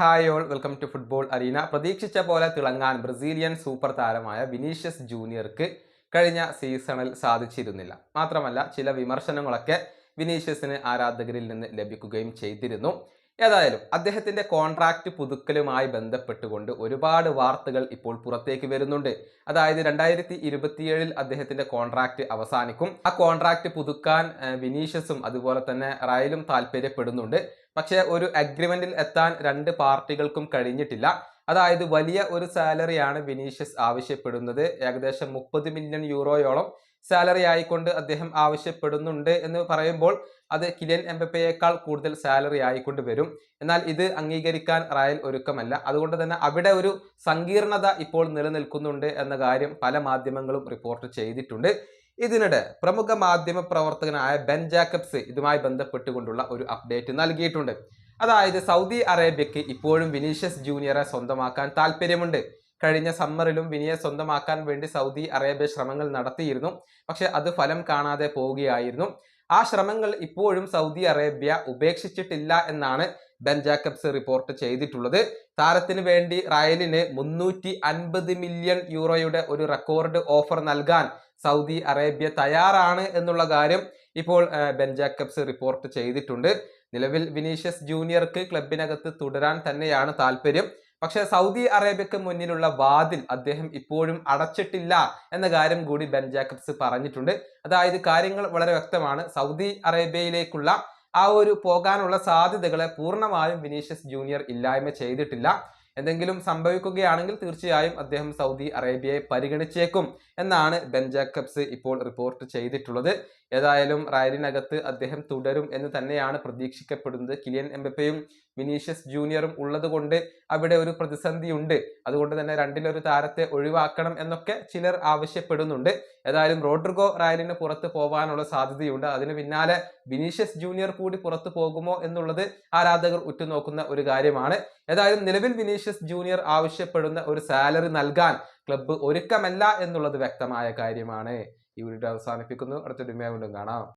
Hi all welcome to football arena പ്രതീക്ഷിച്ച പോലെ തിളങ്ങാൻ ബ്രസീലിയൻ സൂപ്പർ താരമായ വിനീഷ്യസ് ജൂനിയർക്ക് കഴിഞ്ഞ സീസണിൽ സാധിച്ചിരുന്നില്ല. മാത്രമല്ല ചില വിമർശനങ്ങളൊക്കെ വിനീഷ്യസിന് ആരാധകരിൽ നിന്ന് ലഭിക്കുകയും ചെയ്തിരുന്നു. ഏതായാലും അദ്ദേഹത്തിന്റെ കോൺട്രാക്റ്റ് പുതുക്കലുമായി ബന്ധപ്പെട്ടുകൊണ്ട് ഒരുപാട് വാർത്തകൾ ഇപ്പോൾ പുറത്തേക്ക് വരുന്നുണ്ട്. അതായത് രണ്ടായിരത്തി ഇരുപത്തിയേഴിൽ അദ്ദേഹത്തിന്റെ കോൺട്രാക്റ്റ് അവസാനിക്കും. ആ കോൺട്രാക്റ്റ് പുതുക്കാൻ വിനീഷ്യസും അതുപോലെ തന്നെ റയലും താല്പര്യപ്പെടുന്നുണ്ട്. പക്ഷേ ഒരു അഗ്രിമെന്റിൽ എത്താൻ രണ്ട് പാർട്ടികൾക്കും കഴിഞ്ഞിട്ടില്ല. അതായത് വലിയ ഒരു സാലറിയാണ് വിനീഷ്യസ് ആവശ്യപ്പെടുന്നത്. ഏകദേശം മുപ്പത് മില്യൺ യൂറോയോളം സാലറി ആയിക്കൊണ്ട് അദ്ദേഹം ആവശ്യപ്പെടുന്നുണ്ട് എന്ന് പറയുമ്പോൾ അത് കിലിയൻ എംബപ്പയേക്കാൾ കൂടുതൽ സാലറി ആയിക്കൊണ്ട് വരും. എന്നാൽ ഇത് അംഗീകരിക്കാൻ റയൽ ഒരുക്കമല്ല. അതുകൊണ്ട് തന്നെ അവിടെ ഒരു സങ്കീർണത ഇപ്പോൾ നിലനിൽക്കുന്നുണ്ട് എന്ന കാര്യം പല മാധ്യമങ്ങളും റിപ്പോർട്ട് ചെയ്തിട്ടുണ്ട്. ഇതിനിടെ പ്രമുഖ മാധ്യമ പ്രവർത്തകനായ ബെൻ ജാക്കബ്സ് ഇതുമായി ബന്ധപ്പെട്ടുകൊണ്ടുള്ള ഒരു അപ്ഡേറ്റ് നൽകിയിട്ടുണ്ട്. അതായത് സൗദി അറേബ്യക്ക് ഇപ്പോഴും വിനീഷ്യസ് ജൂനിയറെ സ്വന്തമാക്കാൻ താല്പര്യമുണ്ട് കഴിഞ്ഞ സമ്മറിലും വിനിയെ സ്വന്തമാക്കാൻ വേണ്ടി സൗദി അറേബ്യ ശ്രമങ്ങൾ നടത്തിയിരുന്നു. പക്ഷെ അത് ഫലം കാണാതെ പോവുകയായിരുന്നു. ആ ശ്രമങ്ങൾ ഇപ്പോഴും സൗദി അറേബ്യ ഉപേക്ഷിച്ചിട്ടില്ല എന്നാണ് ബെൻ ജാക്കബ്സ് റിപ്പോർട്ട് ചെയ്തിട്ടുള്ളത്. താരത്തിന് വേണ്ടി റയലിന് മുന്നൂറ്റി അൻപത് മില്യൺ യൂറോയുടെ ഒരു റെക്കോർഡ് ഓഫർ നൽകാൻ സൗദി അറേബ്യ തയ്യാറാണ് എന്നുള്ള കാര്യം ഇപ്പോൾ ബെൻ ജാക്കബ്സ് റിപ്പോർട്ട് ചെയ്തിട്ടുണ്ട്. നിലവിൽ വിനീഷ്യസ് ജൂനിയർക്ക് ക്ലബിനകത്ത് തുടരാൻ തന്നെയാണ് താല്പര്യം. പക്ഷേ സൗദി അറേബ്യക്ക് മുന്നിലുള്ള വാതിൽ അദ്ദേഹം ഇപ്പോഴും അടച്ചിട്ടില്ല എന്ന കാര്യം കൂടി ബെൻ ജാക്കബ്സ് പറഞ്ഞിട്ടുണ്ട്. അതായത് കാര്യങ്ങൾ വളരെ വ്യക്തമാണ്. സൗദി അറേബ്യയിലേക്കുള്ള ആ ഒരു പോകാനുള്ള സാധ്യതകളെ പൂർണമായും വിനീഷ്യസ് ജൂനിയർ ഇല്ലായ്മ ചെയ്തിട്ടില്ല. എന്തെങ്കിലും സംഭവിക്കുകയാണെങ്കിൽ തീർച്ചയായും അദ്ദേഹം സൗദി അറേബ്യയെ പരിഗണിച്ചേക്കും എന്നാണ് ബെൻ ജാക്കബ്സ് ഇപ്പോൾ റിപ്പോർട്ട് ചെയ്തിട്ടുള്ളത്. ഏതായാലും റയലിനകത്ത് അദ്ദേഹം തുടരും എന്ന് തന്നെയാണ് പ്രതീക്ഷിക്കപ്പെടുന്നത്. കിലിയൻ എംബപ്പയും വിനീഷ്യസ് ജൂനിയറും ഉള്ളതുകൊണ്ട് അവിടെ ഒരു പ്രതിസന്ധിയുണ്ട്. അതുകൊണ്ട് തന്നെ രണ്ടിലൊരു താരത്തെ ഒഴിവാക്കണം എന്നൊക്കെ ചിലർ ആവശ്യപ്പെടുന്നുണ്ട്. ഏതായാലും റോഡ്രിഗോ റയലിന് പുറത്ത് പോകാനുള്ള സാധ്യതയുണ്ട്. അതിന് പിന്നാലെ വിനീഷ്യസ് ജൂനിയർ കൂടി പുറത്തു പോകുമോ എന്നുള്ളത് ആരാധകർ ഉറ്റുനോക്കുന്ന ഒരു കാര്യമാണ്. ഏതായാലും നിലവിൽ വിനീഷ്യസ് ജൂനിയർ ആവശ്യപ്പെടുന്ന ഒരു സാലറി നൽകാൻ ക്ലബ്ബ് ഒരുക്കമല്ല എന്നുള്ളത് വ്യക്തമായ കാര്യമാണ്. ഈ വീഡിയോ അവസാനിപ്പിക്കുന്നു. അടുത്തൊരു വീണ്ടും കാണാം.